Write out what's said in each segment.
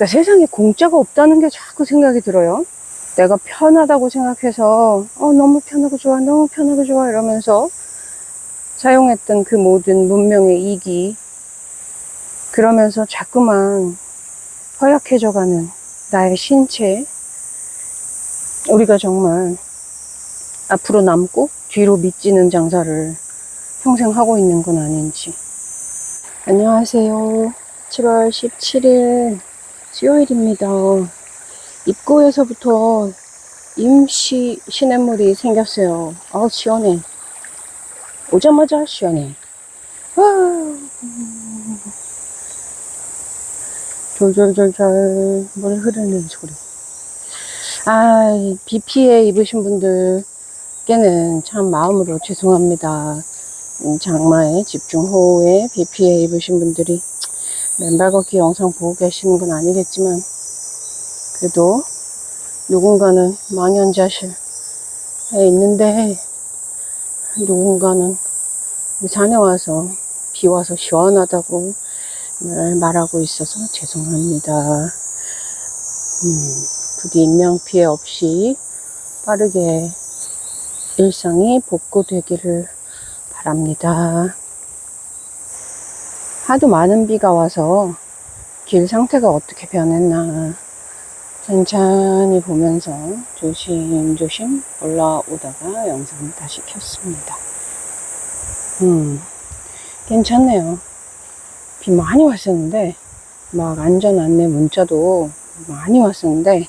그러니까 세상에 공짜가 없다는 게 자꾸 생각이 들어요. 내가 편하다고 생각해서 어 너무 편하고 좋아 너무 편하고 좋아 이러면서 사용했던 그 모든 문명의 이기. 그러면서 자꾸만 허약해져가는 나의 신체. 우리가 정말 앞으로 남고 뒤로 미치는 장사를 평생 하고 있는 건 아닌지. 안녕하세요. 7월 17일 수요일입니다. 입구에서부터 임시 시냇물이 생겼어요. 아 시원해. 오자마자 시원해. 와. 졸졸졸졸 물 흐르는 소리. 아, 비 피해 입으신 분들께는 참 마음으로 죄송합니다. 음, 장마에 집중호우에 비 피해 입으신 분들이 맨발 걷기 영상 보고 계시는 건 아니겠지만 그래도 누군가는 망연자실에 있는데 누군가는 산에 와서 비 와서 시원하다고 늘 말하고 있어서 죄송합니다. 음. 부디 인명 피해 없이 빠르게 일상이 복구되기를 바랍니다. 하도 많은 비가 와서 길 상태가 어떻게 변했나 천천히 보면서 조심조심 올라오다가 영상을 다시 켰습니다. 음, 괜찮네요. 비 많이 왔었는데 막 안전 안내 문자도 많이 왔었는데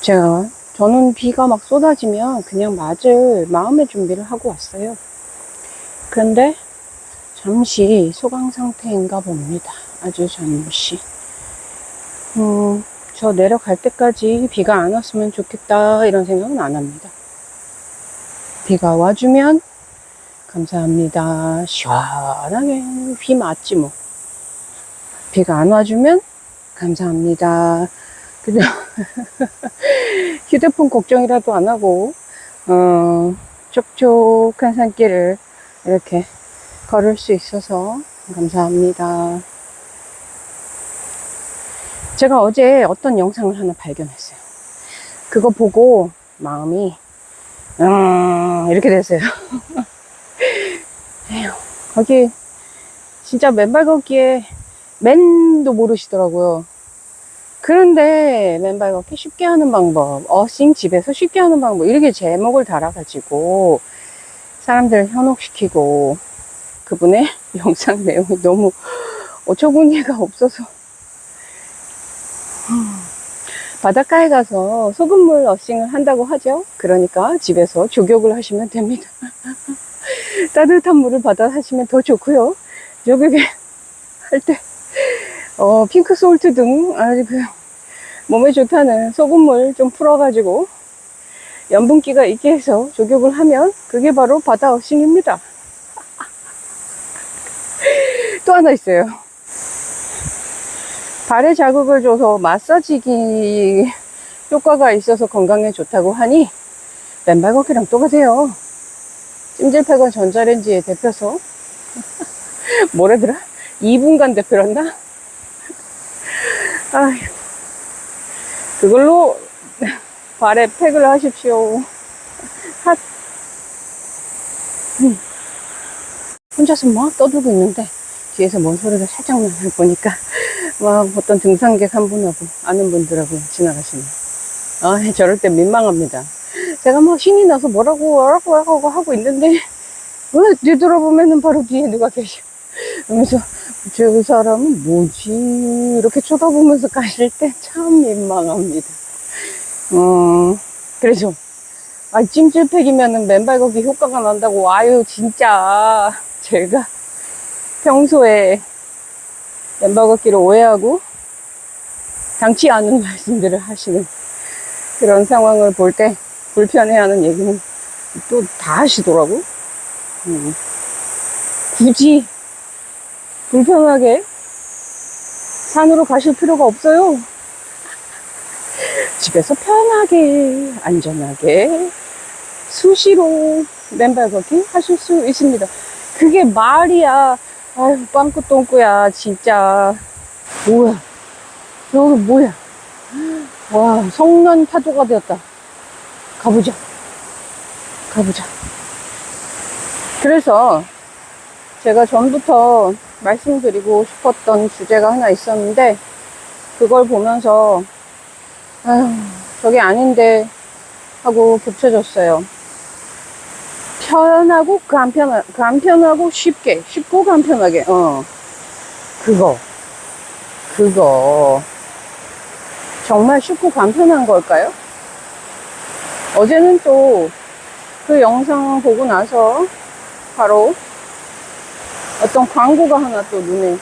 제가 저는 비가 막 쏟아지면 그냥 맞을 마음의 준비를 하고 왔어요. 그런데 잠시 소강 상태인가 봅니다. 아주 잠시. 음, 저 내려갈 때까지 비가 안 왔으면 좋겠다 이런 생각은 안 합니다. 비가 와주면 감사합니다. 시원하게 비 맞지 뭐. 비가 안 와주면 감사합니다. 그죠? 휴대폰 걱정이라도 안 하고, 어, 촉촉한 산길을 이렇게 걸을 수 있어서 감사합니다. 제가 어제 어떤 영상을 하나 발견했어요. 그거 보고 마음이, 음, 이렇게 됐어요. 에휴, 거기 진짜 맨발 걷기에 맨도 모르시더라고요. 그런데 맨발 걷기 쉽게 하는 방법, 어싱 집에서 쉽게 하는 방법, 이렇게 제목을 달아가지고 사람들을 현혹시키고 그분의 영상 내용이 너무 어처구니가 없어서 바닷가에 가서 소금물 어싱을 한다고 하죠. 그러니까 집에서 조격을 하시면 됩니다. 따뜻한 물을 받아 하시면 더 좋고요. 조격에 할 때, 어, 핑크 솔트 등 아주 그 몸에 좋다는 소금물 좀 풀어가지고 염분기가 있게 해서 조격을 하면 그게 바로 바다 어싱입니다. 또 하나 있어요. 발에 자극을 줘서 마사지기 효과가 있어서 건강에 좋다고 하니 맨발 걷기랑 똑같아요. 찜질팩은 전자레인지에 데펴서 뭐래더라? 2분간 데펴란다? 아휴 그걸로 발에 팩을 하십시오. 핫. 음. 혼자서 막 떠들고 있는데 뒤에서 뭔 소리가 살짝 나는 보니까 막 어떤 등산객 한 분하고 아는 분들하고 지나가시네요. 아, 저럴 때 민망합니다. 제가 막 신이 나서 뭐라고 뭐라고 하고 하고 있는데 왜 뒤돌아보면은 바로 뒤에 누가 계셔. 그러면서 저 사람은 뭐지? 이렇게 쳐다보면서 가실 때 참 민망합니다. 어, 그래서, 아, 찜질팩이면은 맨발 걷기 효과가 난다고, 아유, 진짜, 제가 평소에 맨발 걷기를 오해하고, 당치 않은 말씀들을 하시는 그런 상황을 볼 때 불편해하는 얘기는 또 다 하시더라고. 음. 굳이 불편하게 산으로 가실 필요가 없어요. 집에서 편하게, 안전하게, 수시로 맨발 걷기 하실 수 있습니다. 그게 말이야. 아유, 빵꾸 똥꾸야, 진짜. 뭐야. 여기 뭐야? 와, 성난 파도가 되었다. 가보자. 가보자. 그래서 제가 전부터 말씀드리고 싶었던 주제가 하나 있었는데, 그걸 보면서, 아휴, 저게 아닌데, 하고 겹쳐졌어요. 편하고 간편하, 간편하고 쉽게, 쉽고 간편하게, 어. 그거. 그거. 정말 쉽고 간편한 걸까요? 어제는 또 그 영상 보고 나서 바로 어떤 광고가 하나 또 눈에,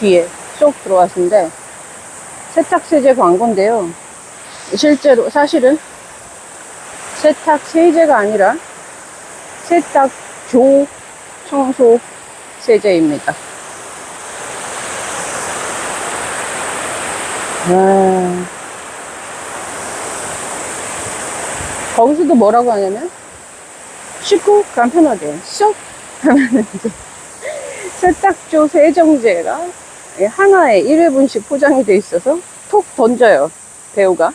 귀에 쏙 들어왔는데, 세탁세제 광고인데요. 실제로, 사실은 세탁세제가 아니라 세탁 조 청소 세제입니다. 아, 거기서도 뭐라고 하냐면 쉽고 간편하게 쏙 하면 이제 세탁조 세정제가 하나에 1회분씩 포장이 돼 있어서 톡 던져요 배우가.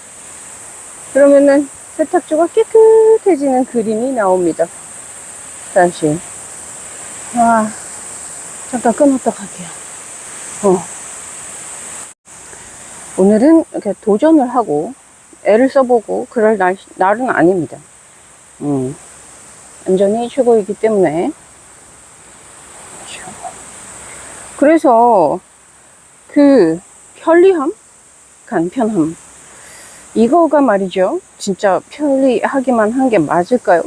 그러면은 세탁조가 깨끗해지는 그림이 나옵니다 다시 아 잠깐 끊었다 갈게요 어. 오늘은 이렇게 도전을 하고 애를 써보고 그럴 날, 날은 아닙니다. 음, 안전이 최고이기 때문에. 그래서 그 편리함, 간편함 이거가 말이죠. 진짜 편리하기만 한 게 맞을까요?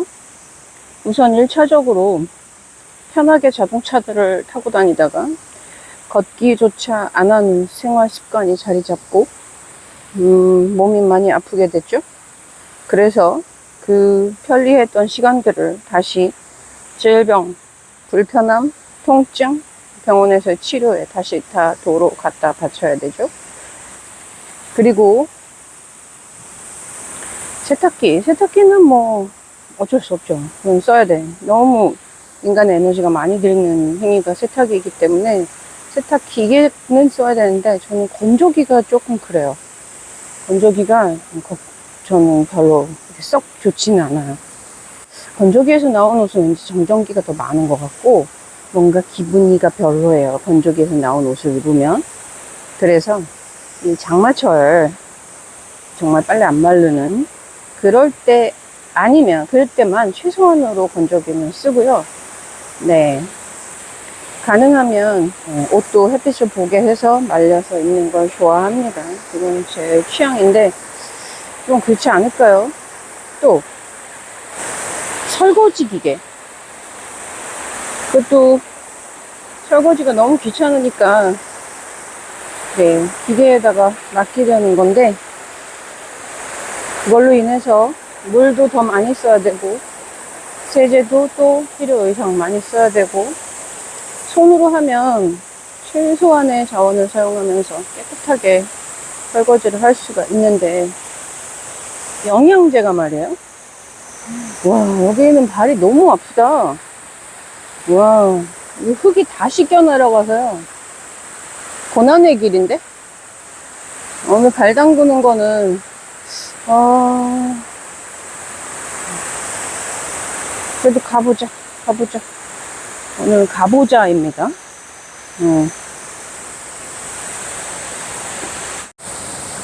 우선 1차적으로 편하게 자동차들을 타고 다니다가 걷기조차 안 하는 생활 습관이 자리 잡고 음, 몸이 많이 아프게 됐죠. 그래서 그 편리했던 시간들을 다시 질병, 불편함, 통증, 병원에서 치료에 다시 다 도로 갖다 바쳐야 되죠. 그리고 세탁기, 세탁기는 뭐 어쩔 수 없죠. 그건 써야 돼. 너무 인간의 에너지가 많이 들는 행위가 세탁이기 때문에 세탁 기계는 써야 되는데 저는 건조기가 조금 그래요. 건조기가 거- 저는 별로 썩 좋지는 않아요. 건조기에서 나온 옷은 왠지 정전기가 더 많은 것 같고 뭔가 기분이가 별로예요. 건조기에서 나온 옷을 입으면. 그래서 이 장마철 정말 빨리 안 마르는 그럴 때 아니면 그럴 때만 최소한으로 건조기는 쓰고요. 네. 가능하면 어, 옷도 햇빛을 보게 해서 말려서 입는 걸 좋아합니다. 그건 제 취향인데 좀 그렇지 않을까요? 또 설거지 기계 그것도 설거지가 너무 귀찮으니까 네, 기계에다가 맡기려는 건데 그걸로 인해서 물도 더 많이 써야 되고 세제도 또 필요 이상 많이 써야 되고 손으로 하면 최소한의 자원을 사용하면서 깨끗하게 설거지를 할 수가 있는데 영양제가 말이에요. 와 여기는 발이 너무 아프다. 와, 이 흙이 다 씻겨 내려가서요. 고난의 길인데? 오늘 발 담그는 거는, 아, 그래도 가보자. 가보자. 오늘 가보자입니다. 어.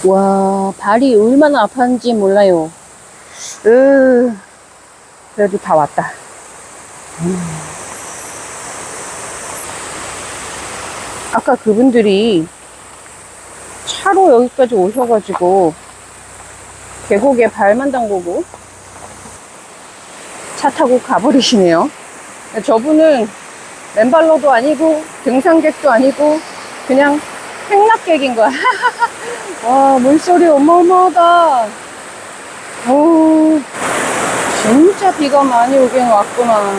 와, 발이 얼마나 아팠는지 몰라요. 으, 그래도 다 왔다. 아까 그분들이 차로 여기까지 오셔가지고 계곡에 발만 담그고 차 타고 가버리시네요. 저분은 맨발로도 아니고 등산객도 아니고 그냥 행락객인 거야. 와 물소리 어마어마하다. 오 진짜 비가 많이 오긴 왔구나.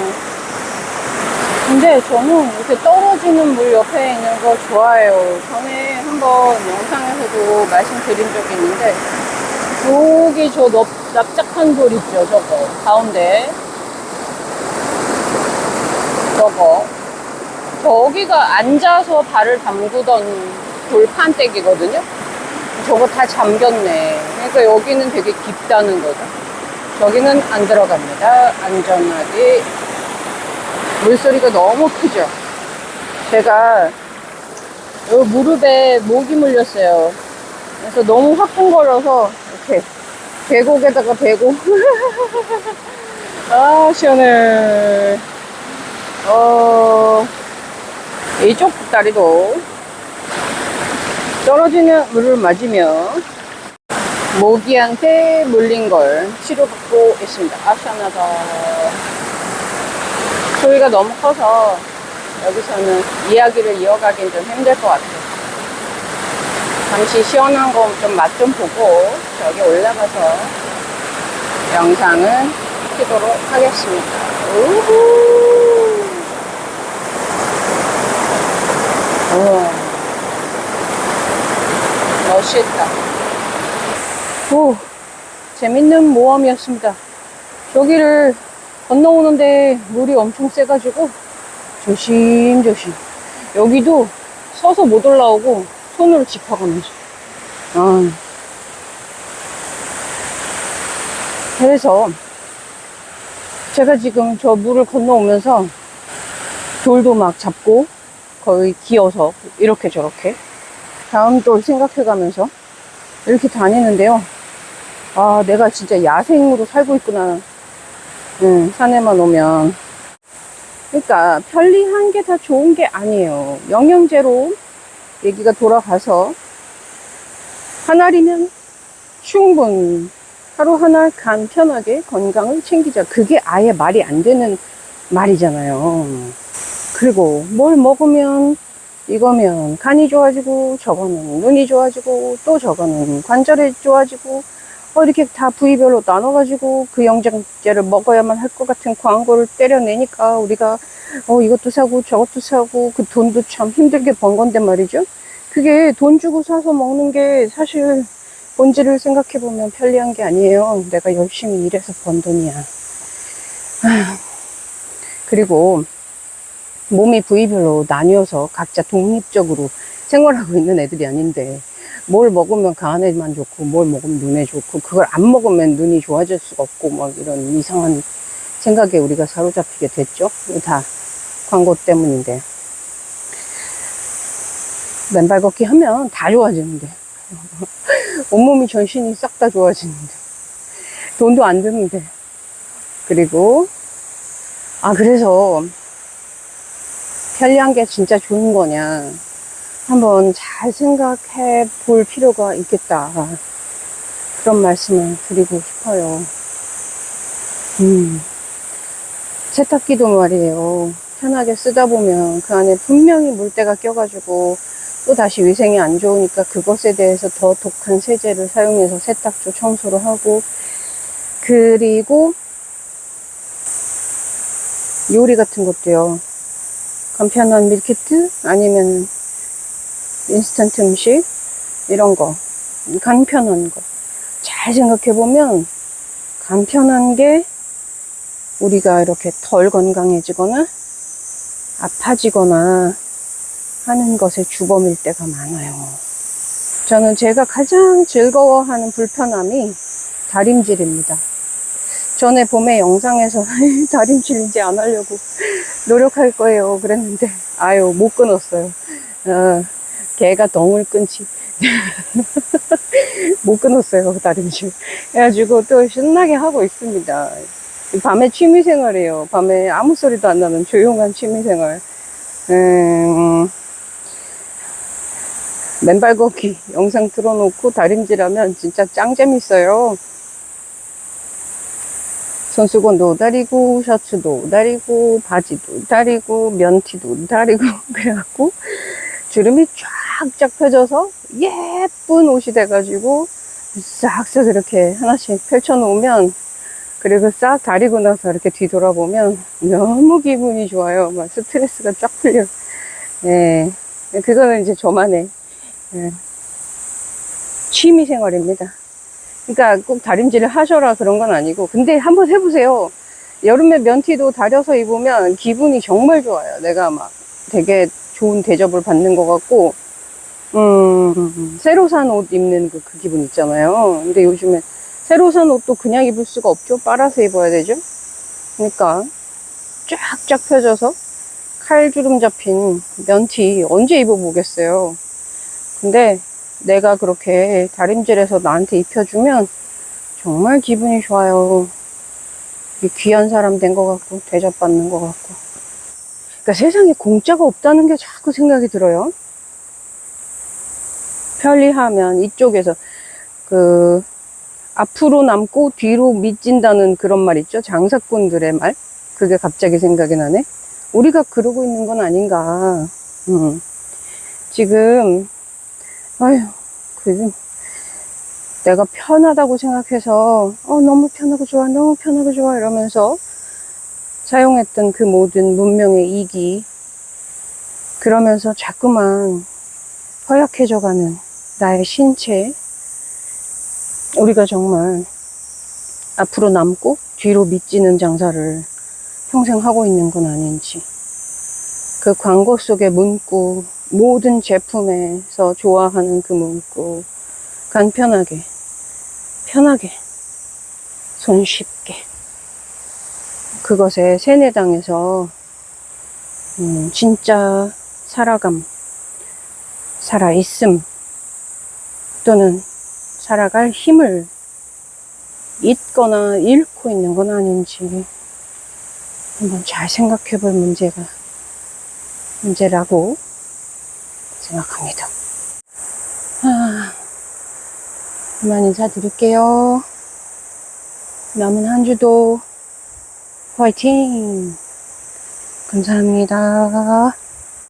근데 저는 이렇게 떨어지는 물 옆에 있는 거 좋아해요. 전에 한번 영상에서도 말씀드린 적이 있는데, 여기 저 납, 납작한 돌 있죠, 저거. 가운데. 저거. 저기가 앉아서 발을 담그던 돌판댁이거든요. 저거 다 잠겼네. 그러니까 여기는 되게 깊다는 거죠. 저기는 안 들어갑니다. 안전하게. 물소리가 너무 크죠. 제가 요 무릎에 목이 물렸어요. 그래서 너무 화끈거려서 이렇게 계곡에다가 대고 아 시원해. 어 이쪽 다리도 떨어지는 물을 맞으며 모기한테 물린 걸 치료받고 있습니다. 아 시원하다. 소리가 너무 커서 여기서는 이야기를 이어가긴 좀 힘들 것 같아요. 잠시 시원한 거 좀 맛 좀 보고 저기 올라가서 영상을 키도록 하겠습니다. 우후. 우와. 멋있다. 오, 재밌는 모험이었습니다. 여기를 건너오는데 물이 엄청 세가지고 조심조심. 여기도 서서 못 올라오고 손으로 짚어가면서. 아. 그래서 제가 지금 저 물을 건너오면서 돌도 막 잡고 거의 기어서 이렇게 저렇게 다음 돌 생각해가면서 이렇게 다니는데요. 아, 내가 진짜 야생으로 살고 있구나. 응, 산에만 오면. 그러니까 편리한 게 다 좋은 게 아니에요. 영양제로 얘기가 돌아가서 한 알이면 충분 하루 하나 간편하게 건강을 챙기자. 그게 아예 말이 안 되는 말이잖아요. 그리고 뭘 먹으면 이거면 간이 좋아지고 저거는 눈이 좋아지고 또 저거는 관절이 좋아지고 어, 이렇게 다 부위별로 나눠가지고 그 영양제를 먹어야만 할 것 같은 광고를 때려내니까 우리가 어, 이것도 사고 저것도 사고 그 돈도 참 힘들게 번 건데 말이죠. 그게 돈 주고 사서 먹는 게 사실 본질을 생각해 보면 편리한 게 아니에요. 내가 열심히 일해서 번 돈이야. 아휴. 그리고 몸이 부위별로 나뉘어서 각자 독립적으로 생활하고 있는 애들이 아닌데 뭘 먹으면 간에만 좋고 뭘 먹으면 눈에 좋고 그걸 안 먹으면 눈이 좋아질 수가 없고 막 이런 이상한 생각에 우리가 사로잡히게 됐죠. 다 광고 때문인데. 맨발 걷기 하면 다 좋아지는데. 온몸이 전신이 싹 다 좋아지는데. 돈도 안 드는데. 그리고 아 그래서 편리한 게 진짜 좋은 거냐. 한번 잘 생각해 볼 필요가 있겠다. 그런 말씀을 드리고 싶어요. 음, 세탁기도 말이에요. 편하게 쓰다 보면 그 안에 분명히 물때가 껴가지고 또 다시 위생이 안 좋으니까 그것에 대해서 더 독한 세제를 사용해서 세탁조 청소를 하고 그리고 요리 같은 것도요 간편한 밀키트 아니면 인스턴트 음식 이런 거 간편한 거 잘 생각해 보면 간편한 게 우리가 이렇게 덜 건강해지거나 아파지거나 하는 것의 주범일 때가 많아요. 저는 제가 가장 즐거워하는 불편함이 다림질입니다. 전에 봄에 영상에서 다림질 이제 안 하려고 노력할 거예요. 그랬는데, 아유, 못 끊었어요. 어, 개가 덩을 끊지. 못 끊었어요, 다림질. 그래가지고 또 신나게 하고 있습니다. 밤에 취미생활이에요. 밤에 아무 소리도 안 나는 조용한 취미생활. 음, 맨발 걷기 영상 틀어놓고 다림질하면 진짜 짱 재밌어요. 손수건도 다리고, 셔츠도 다리고, 바지도 다리고, 면티도 다리고, 그래갖고, 주름이 쫙쫙 펴져서 예쁜 옷이 돼가지고, 싹싹 이렇게 하나씩 펼쳐놓으면, 그리고 싹 다리고 나서 이렇게 뒤돌아보면 너무 기분이 좋아요. 막 스트레스가 쫙 풀려. 예. 그거는 이제 저만의 예. 취미 생활입니다. 그러니까 꼭 다림질을 하셔라 그런 건 아니고 근데 한번 해보세요. 여름에 면티도 다려서 입으면 기분이 정말 좋아요. 내가 막 되게 좋은 대접을 받는 것 같고 음, 새로 산 옷 입는 그, 그 기분 있잖아요. 근데 요즘에 새로 산 옷도 그냥 입을 수가 없죠. 빨아서 입어야 되죠. 그러니까 쫙쫙 펴져서 칼주름 잡힌 면티 언제 입어보겠어요. 근데 내가 그렇게 다림질해서 나한테 입혀주면 정말 기분이 좋아요. 귀한 사람 된 것 같고 대접받는 것 같고. 그러니까 세상에 공짜가 없다는 게 자꾸 생각이 들어요. 편리하면 이쪽에서 그 앞으로 남고 뒤로 미친다는 그런 말 있죠. 장사꾼들의 말. 그게 갑자기 생각이 나네. 우리가 그러고 있는 건 아닌가. 음. 지금 아휴, 그 내가 편하다고 생각해서 어 너무 편하고 좋아, 너무 편하고 좋아 이러면서 사용했던 그 모든 문명의 이기 그러면서 자꾸만 허약해져가는 나의 신체 우리가 정말 앞으로 남고 뒤로 미치는 장사를 평생 하고 있는 건 아닌지 그 광고 속의 문구 모든 제품에서 좋아하는 그 문구 간편하게 편하게 손쉽게 그것에 세뇌당해서 음, 진짜 살아감 살아있음 또는 살아갈 힘을 잊거나 잃고 있는 건 아닌지 한번 잘 생각해 볼 문제가 문제라고 생각합니다. 아, 그만 인사드릴게요. 남은 한 주도 화이팅! 감사합니다.